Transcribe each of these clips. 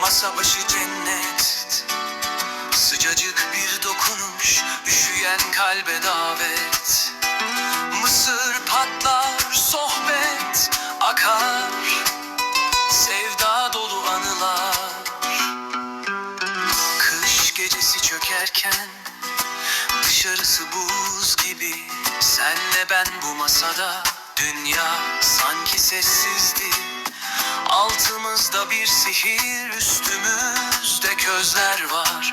Masa başı cennet. Sıcacık bir dokunuş Üşüyen kalbe davet. Mısır patlar Sohbet akar. Sevda dolu anılar. Kış gecesi çökerken Dışarısı buz gibi. Senle ben bu masada Dünya sanki sessizdi bir sihir Üstümüzde közler var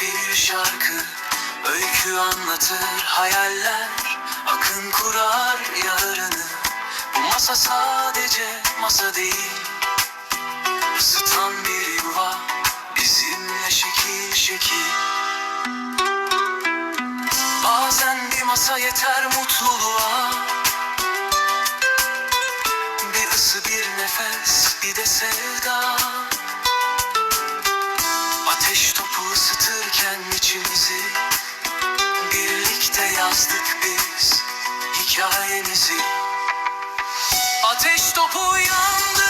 bir şarkı. Öykü anlatır hayaller Akın kurar yarını. Bu masa sadece masa değil. Isıtan bir yuva Bizimle şekil şekil. Bazen bir masa yeter mutluluğa. Bir ısı bir nefes bir de sevda hikayemizi. Ateş topu yandı